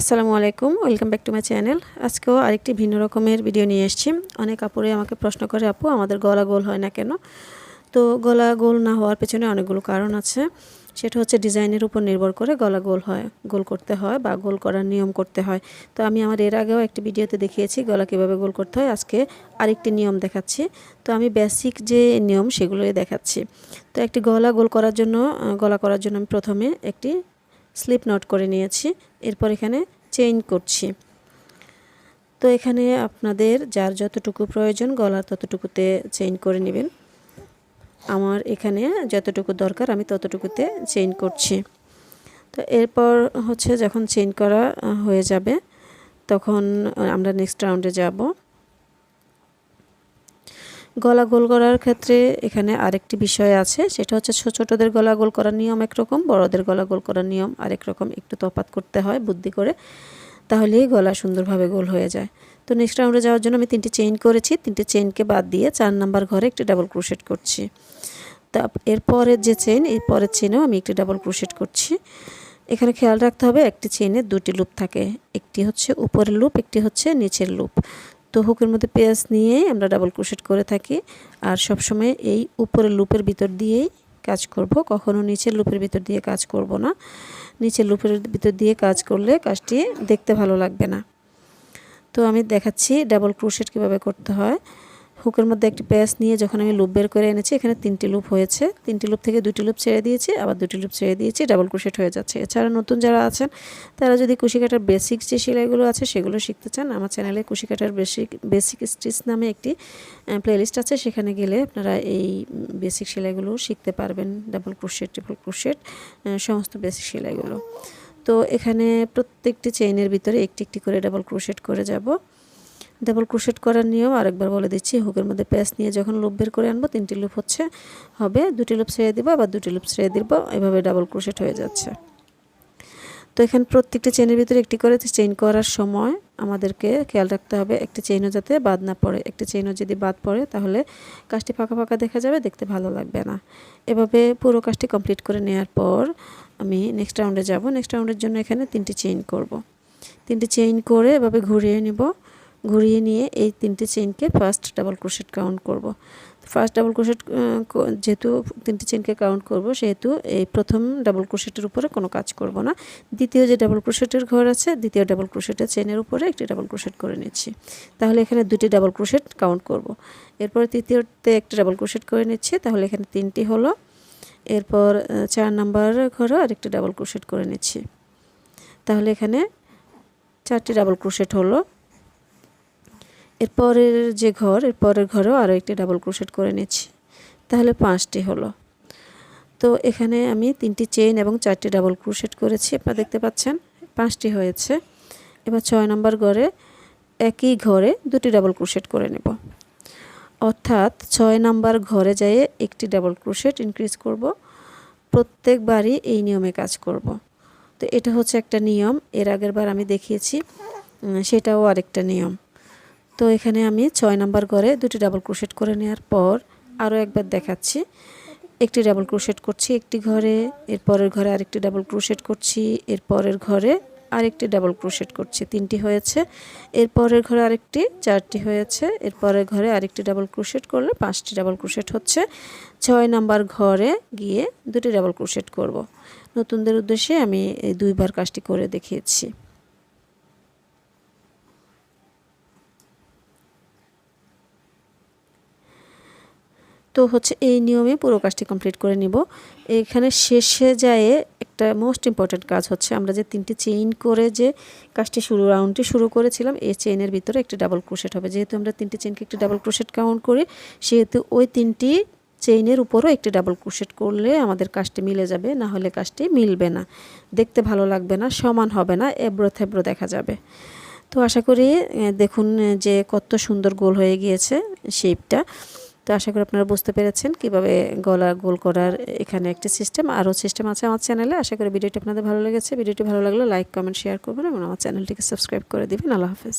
আসসালামু আলাইকুম, welcome back to my channel. আজকেও আরেকটি ভিন্ন রকমের ভিডিও নিয়ে এসেছি। অনেক আপুরে আমাকে প্রশ্ন করে, আপু, আমাদের গলা গোল হয় না কেন? তো গলা গোল না হওয়ার পেছনে অনেকগুলো কারণ আছে। সেটা হচ্ছে ডিজাইনের উপর নির্ভর করে গলা গোল হয়, গোল করতে হয় বা গোল করার নিয়ম করতে হয়। তো আমি আমার এর আগেও একটি ভিডিওতে দেখিয়েছি গলা কীভাবে গোল করতে হয়। আজকে আরেকটি নিয়ম দেখাচ্ছি। তো আমি বেসিক যে নিয়ম সেগুলোই দেখাচ্ছি। তো একটি গলা গোল করার জন্য গলা করার জন্য আমি প্রথমে একটি স্লিপ নট করে নিয়েছি। এরপর এখানে চেইন করছি। তো এখানে আপনাদের যার যতটুকু প্রয়োজন গলার ততটুকুতে চেইন করে নেবেন। আমার এখানে যতটুকু দরকার আমি ততটুকুতে চেইন করছি। তো এরপর হচ্ছে যখন চেইন করা হয়ে যাবে, তখন আমরা নেক্সট রাউন্ডে যাব। গলা গোল করার ক্ষেত্রে এখানে আরেকটি বিষয় আছে, সেটা হচ্ছে ছোটোদের গলা গোল করার নিয়ম একরকম, বড়দের গলা গোল করার নিয়ম আরেক রকম, একটু তফাত করতে হয় বুদ্ধি করে, তাহলেই গলা সুন্দরভাবে গোল হয়ে যায়। তো নেক্সট রাউন্ডে যাওয়ার জন্য আমি তিনটি চেইন করেছি, তিনটি চেইনকে বাদ দিয়ে চার নাম্বার ঘরে একটি ডাবল ক্রোশেট করছি। তা এরপরের যে চেইন এই পরের চেইনেও আমি একটি ডাবল ক্রোশেট করছি। এখানে খেয়াল রাখতে হবে, একটি চেইনে দুটি লুপ থাকে, একটি হচ্ছে উপরের লুপ একটি হচ্ছে নিচের লুপ তো হুকের মধ্যে পেঁয়াজ নিয়ে আমরা ডাবল ক্রোশেট করে থাকি। আর সবসময় এই উপরের লুপের ভিতর দিয়েই কাজ করব। কখনো নিচের লুপের ভিতর দিয়ে কাজ করব না। নিচের লুপের ভিতর দিয়ে কাজ করলে কাজটি দেখতে ভালো লাগবে না। তো আমি দেখাচ্ছি ডাবল ক্রোশেট কীভাবে করতে হয়। হুকের মধ্যে একটি প্যাচ নিয়ে যখন আমি লুপ বের করে এনেছি, এখানে তিনটি লুপ হয়েছে। তিনটি লুপ থেকে দুটি লুপ ছেড়ে দিয়েছি, আবার দুটি লুপ ছেড়ে দিয়েছি, ডাবল ক্রোশেট হয়ে যাচ্ছে। এছাড়া নতুন যারা আছেন, তারা যদি কুশি কাটার বেসিক যে সেলাইগুলো আছে, সেগুলো শিখতে চান, আমার চ্যানেলে কুশি কাটার বেসিক বেসিক স্টিচ নামে একটি প্লেলিস্ট আছে। সেখানে গেলে আপনারা এই বেসিক সেলাইগুলো শিখতে পারবেন, ডাবল ক্রোশেট, ট্রিপল ক্রোশেট সমস্ত বেসিক সেলাইগুলো। তো এখানে প্রত্যেকটি চেইনের ভিতরে একটি একটি করে ডাবল ক্রোশেট করে যাব। ডাবল ক্রোশেট করার নিয়ম আরেকবার বলে দিচ্ছি, হুকের মধ্যে প্যাচ নিয়ে যখন লুপ বের করে আনব, তিনটি লুপ হচ্ছে, হবে, দুটি লুপ ছেড়ে দিব, আবার দুটি লুপ ছেড়ে দিব, এভাবে ডাবল ক্রোশেট হয়ে যাচ্ছে তো এখানে প্রত্যেকটি চেনের ভিতরে একটি করে চেইন করার সময় আমাদেরকে খেয়াল রাখতে হবে, একটি চেইনও যাতে বাদ না পড়ে, একটি চেইনও যদি বাদ পড়ে, তাহলে কাজটি ফাঁকা ফাঁকা দেখা যাবে, দেখতে ভালো লাগবে না এভাবে পুরো কাজটি কমপ্লিট করে নেওয়ার পর আমি নেক্সট রাউন্ডে যাব নেক্সট রাউন্ডের জন্য এখানে তিনটি চেইন করব। তিনটি চেইন করে এভাবে ঘুরিয়ে নিব ঘুরিয়ে নিয়ে এই তিনটি চেনকে ফার্স্ট ডাবল ক্রোশেট কাউন্ট করব। ফার্স্ট ডাবল ক্রোশেট যেহেতু তিনটি চেইনকে কাউন্ট করব, সেহেতু এই প্রথম ডাবল ক্রোশেটের উপরে কোনো কাজ করব না। দ্বিতীয় যে ডাবল ক্রোশেটের ঘর আছে, দ্বিতীয় ডাবল ক্রোশেটের চেনের উপরে একটি ডাবল ক্রোশেট করে নিচ্ছি। তাহলে এখানে দুটি ডাবল ক্রোশেট কাউন্ট করব। এরপর তৃতীয়তে একটি ডাবল ক্রোশেট করে নিচ্ছি, তাহলে এখানে তিনটি হলো। এরপর চার নাম্বার ঘরও আরেকটি ডাবল ক্রোশেট করে নিচ্ছি। তাহলে এখানে চারটি ডাবল ক্রোশেট হলো। এরপরের যে ঘর, এরপরের ঘরেও আরও একটি ডাবল ক্রোশেট করে নিচ্ছি। তাহলে পাঁচটি হলো। তো এখানে আমি তিনটি চেইন এবং চারটি ডাবল ক্রোশেট করেছি, আপনারা দেখতে পাচ্ছেন, পাঁচটি হয়েছে। এবার ছয় নম্বর ঘরে একই ঘরে দুটি ডাবল ক্রোশেট করে নেব। অর্থাৎ ছয় নাম্বার ঘরে যেয়ে একটি ডাবল ক্রোশেট ইনক্রিজ করব। প্রত্যেকবারই এই নিয়মে কাজ করব। তো এটা হচ্ছে একটা নিয়ম, এর আগের বার আমি দেখিয়েছি সেটাও আরেকটা নিয়ম। তো এখানে আমি ছয় নাম্বার ঘরে দুটি ডাবল ক্রোশেট করে নেওয়ার পর আরও একবার দেখাচ্ছি। একটি ডাবল ক্রোশেট করছি একটি ঘরে, এরপরের ঘরে আরেকটি ডাবল ক্রোশেট করছি, এরপরের ঘরে আরেকটি ডাবল ক্রোশেট করছি, তিনটি হয়েছে। এরপরের ঘরে আরেকটি, চারটি হয়েছে। এরপরের ঘরে আরেকটি ডাবল ক্রোশেট করলে পাঁচটি ডাবল ক্রোশেট হচ্ছে। ছয় নাম্বার ঘরে গিয়ে দুটি ডাবল ক্রোশেট করব। নতুনদের উদ্দেশ্যে আমি এই দুইবার কাজটি করে দেখিয়েছি। তো হচ্ছে এই নিয়মে পুরো কাজটি কমপ্লিট করে নিব। এখানে শেষে যায় একটা মোস্ট ইম্পর্ট্যান্ট কাজ হচ্ছে আমরা যে তিনটি চেইন করে যে কাজটি শুরু রাউন্ডটি শুরু করেছিলাম, এই চেইনের ভিতরে একটি ডাবল ক্রোশেট হবে। যেহেতু আমরা তিনটি চেইনকে একটি ডাবল ক্রোশেট কাউন্ট করি, সেহেতু ওই তিনটি চেইনের উপরও একটি ডাবল ক্রোশেট করলে আমাদের কাজটি মিলে যাবে, না হলে কাজটি মিলবে না। দেখতে ভালো লাগবে না, সমান হবে না এব্রো থেব্রো দেখা যাবে। তো আশা করি দেখুন যে কত সুন্দর গোল হয়ে গিয়েছে শেপটা তো আশা করি আপনারা বুঝতে পেরেছেন কীভাবে গলা গোল করার এখানে একটি সিস্টেম আরও সিস্টেম আছে আমার চ্যানেলে আশা করি ভিডিওটি আপনাদের ভালো লেগেছে। ভিডিওটি ভালো লাগলে লাইক কমেন্ট শেয়ার করবেন এবং আমার চ্যানেলটিকে সাবস্ক্রাইব করে দেবেন। আল্লাহ হাফেজ।